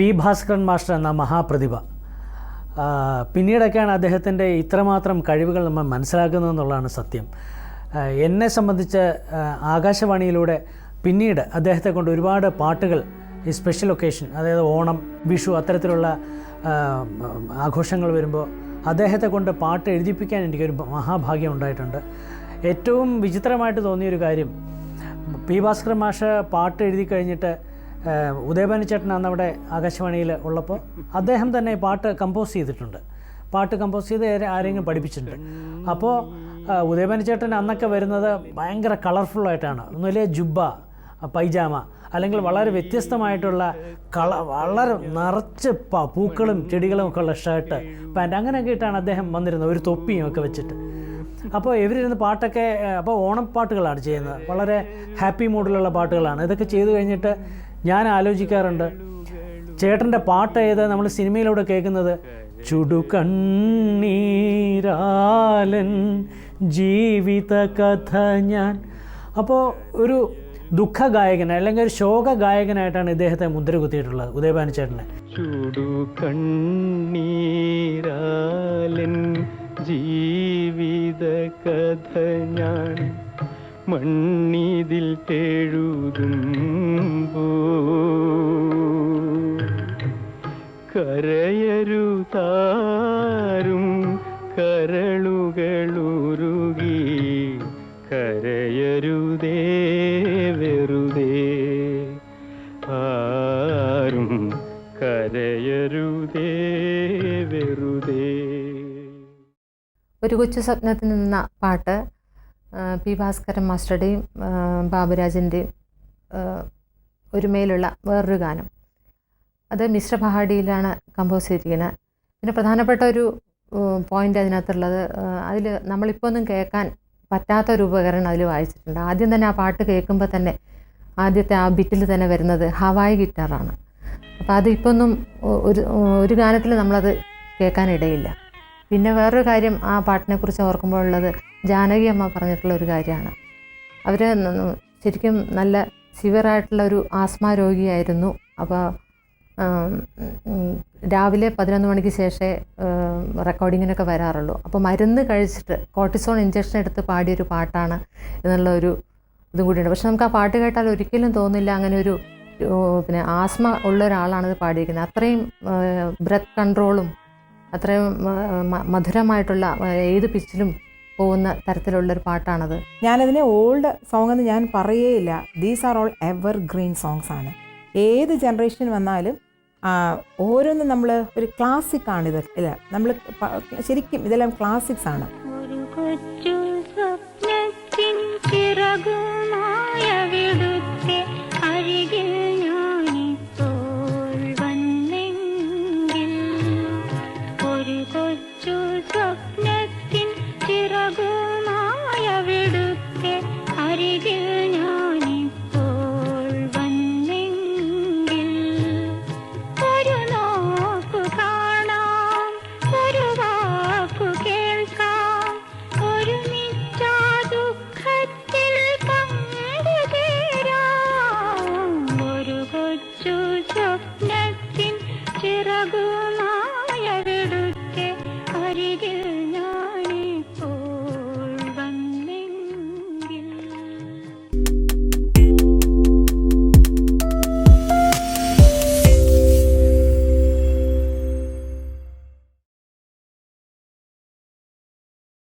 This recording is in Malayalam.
പി ഭാസ്കരൻ മാസ്റ്റർ എന്ന മഹാപ്രതിഭ. പിന്നീടൊക്കെയാണ് അദ്ദേഹത്തിന്റെ ഇത്രമാത്രം കഴിവുകൾ നമ്മൾ മനസ്സിലാക്കുന്നതെന്നുള്ളതാണ് സത്യം. എന്നെ സംബന്ധിച്ച് ആകാശവാണിയിലൂടെ പിന്നീട് അദ്ദേഹത്തെ കൊണ്ട് ഒരുപാട് പാട്ടുകൾ ഈ സ്പെഷ്യൽ ഒക്കേഷൻ അതായത് ഓണം വിഷു അത്തരത്തിലുള്ള ആഘോഷങ്ങൾ വരുമ്പോൾ അദ്ദേഹത്തെ കൊണ്ട് പാട്ട് എഴുതിപ്പിക്കാൻ എനിക്കൊരു മഹാഭാഗ്യം ഉണ്ടായിട്ടുണ്ട്. ഏറ്റവും വിചിത്രമായിട്ട് തോന്നിയൊരു കാര്യം പി ഭാസ്കർ മാഷ് പാട്ട് എഴുതി കഴിഞ്ഞിട്ട് ഉദയഭാനു ചേട്ടൻ അന്ന് അവിടെ ആകാശവാണിയിൽ ഉള്ളപ്പോൾ അദ്ദേഹം തന്നെ പാട്ട് കമ്പോസ് ചെയ്തിട്ടുണ്ട്. പാട്ട് കമ്പോസ് ചെയ്ത് ആരെങ്കിലും പഠിപ്പിച്ചിട്ടുണ്ട്. അപ്പോൾ ഉദയഭാനു ചേട്ടൻ അന്നൊക്കെ വരുന്നത് ഭയങ്കര കളർഫുള്ളായിട്ടാണ് ഒന്നുമില്ലേ ജുബ്ബ പൈജാമ അല്ലെങ്കിൽ വളരെ വ്യത്യസ്തമായിട്ടുള്ള കള വളരെ നിറച്ച് പൂക്കളും ചെടികളും ഒക്കെ ഉള്ള ഷർട്ട് പാന്റ് അങ്ങനെയൊക്കെ ഇട്ടാണ് അദ്ദേഹം വന്നിരുന്നത്. ഒരു തൊപ്പിയും ഒക്കെ വെച്ചിട്ട്. അപ്പോൾ ഇവരിരുന്ന് പാട്ടൊക്കെ അപ്പോൾ ഓണം പാട്ടുകളാണ് ചെയ്യുന്നത്. വളരെ ഹാപ്പി മൂഡിലുള്ള പാട്ടുകളാണ്. ഇതൊക്കെ ചെയ്തു കഴിഞ്ഞിട്ട് ഞാൻ ആലോചിക്കാറുണ്ട്. ചേട്ടന്റെ പാട്ട് ഏത് നമ്മൾ സിനിമയിലൂടെ കേൾക്കുന്നത്? ചുടുകണ്ണീരാലൻ ജീവിത കഥ ഞാൻ. അപ്പോൾ ഒരു ദുഃഖ ഗായകൻ അല്ലെങ്കിൽ ഒരു ശോക ഗായകനായിട്ടാണ് ഇദ്ദേഹത്തെ മുദ്ര കുത്തിയിട്ടുള്ളത് ഉദയഭാനു ചേട്ടനെ. ജീവിത കഥ ഞാൻ. മണ്ണിതിൽ എഴുതുമ്പോ കരയരുതാരും കരളുകളുരുകി കരയരുതേ വെറുതേ. ആരും കരയരുതേ വെറുതേ. ഒരു കൊച്ചു സ്വപ്നത്തിൽ നിന്ന പാട്ട് പി ഭാസ്കരൻ മാസ്റ്ററുടെയും ബാബുരാജന്റെയും ഒരുമയിലുള്ള വേറൊരു ഗാനം. അത് മിശ്ര പഹാഡിയിലാണ് കമ്പോസ് ചെയ്തിരിക്കുന്നത് പിന്നെ പ്രധാനപ്പെട്ട ഒരു പോയിന്റ് അതിനകത്തുള്ളത് അതിൽ നമ്മളിപ്പോൾ ഒന്നും കേൾക്കാൻ പറ്റാത്ത ഒരു ഉപകരണം അതിൽ വായിച്ചിട്ടുണ്ട്. ആദ്യം തന്നെ ആ പാട്ട് കേൾക്കുമ്പോൾ തന്നെ ആദ്യത്തെ ആ ബിറ്റിൽ തന്നെ വരുന്നത് ഹവായ് ഗിറ്റാറാണ്. അപ്പോൾ അത് ഇപ്പോൾ ഒന്നും ഒരു ഒരു ഗാനത്തിൽ നമ്മളത് കേൾക്കാനിടയില്ല. പിന്നെ വേറൊരു കാര്യം ആ പാട്ടിനെക്കുറിച്ച് ഓർക്കുമ്പോൾ ഉള്ളത് ജാനകി അമ്മ പറഞ്ഞിട്ടുള്ള ഒരു കാര്യമാണ്. അവർ ശരിക്കും നല്ല സിവിയറായിട്ടുള്ള ഒരു ആസ്മ രോഗിയായിരുന്നു. അപ്പോൾ രാവിലെ പതിനൊന്ന് മണിക്ക് ശേഷമേ റെക്കോർഡിങ്ങിനൊക്കെ വരാറുള്ളൂ. അപ്പോൾ മരുന്ന് കഴിച്ചിട്ട് കോർട്ടിസോൺ ഇഞ്ചക്ഷൻ എടുത്ത് പാടിയൊരു പാട്ടാണ് എന്നുള്ള ഒരു ഇതും കൂടിയുണ്ട്. പക്ഷെ നമുക്ക് ആ പാട്ട് കേട്ടാൽ ഒരിക്കലും തോന്നില്ല അങ്ങനെ ഒരു പിന്നെ ആസ്മ ഉള്ള ഒരാളാണിത് പാടിയിരിക്കുന്നത്. അത്രയും ബ്രത്ത് കൺട്രോളും അത്രയും മധുരമായിട്ടുള്ള ഏത് പിച്ചിലും പോകുന്ന തരത്തിലുള്ളൊരു പാട്ടാണത്. ഞാനതിനെ ഓൾഡ് സോങ് എന്ന് ഞാൻ പറയേയില്ല these are all ever green songs ആണ്. ഏത് ജനറേഷൻ വന്നാലും ഓരോന്നും നമ്മൾ ഒരു ക്ലാസിക് ആണ് ഇത്. ഇല്ല നമ്മൾ ശരിക്കും ഇതെല്ലാം ക്ലാസിക്സ് ആണ്. ഒരു കൊച്ചു സ്വപ്നത്തിൻ ചിറകുമായ പങ്കുചേരാം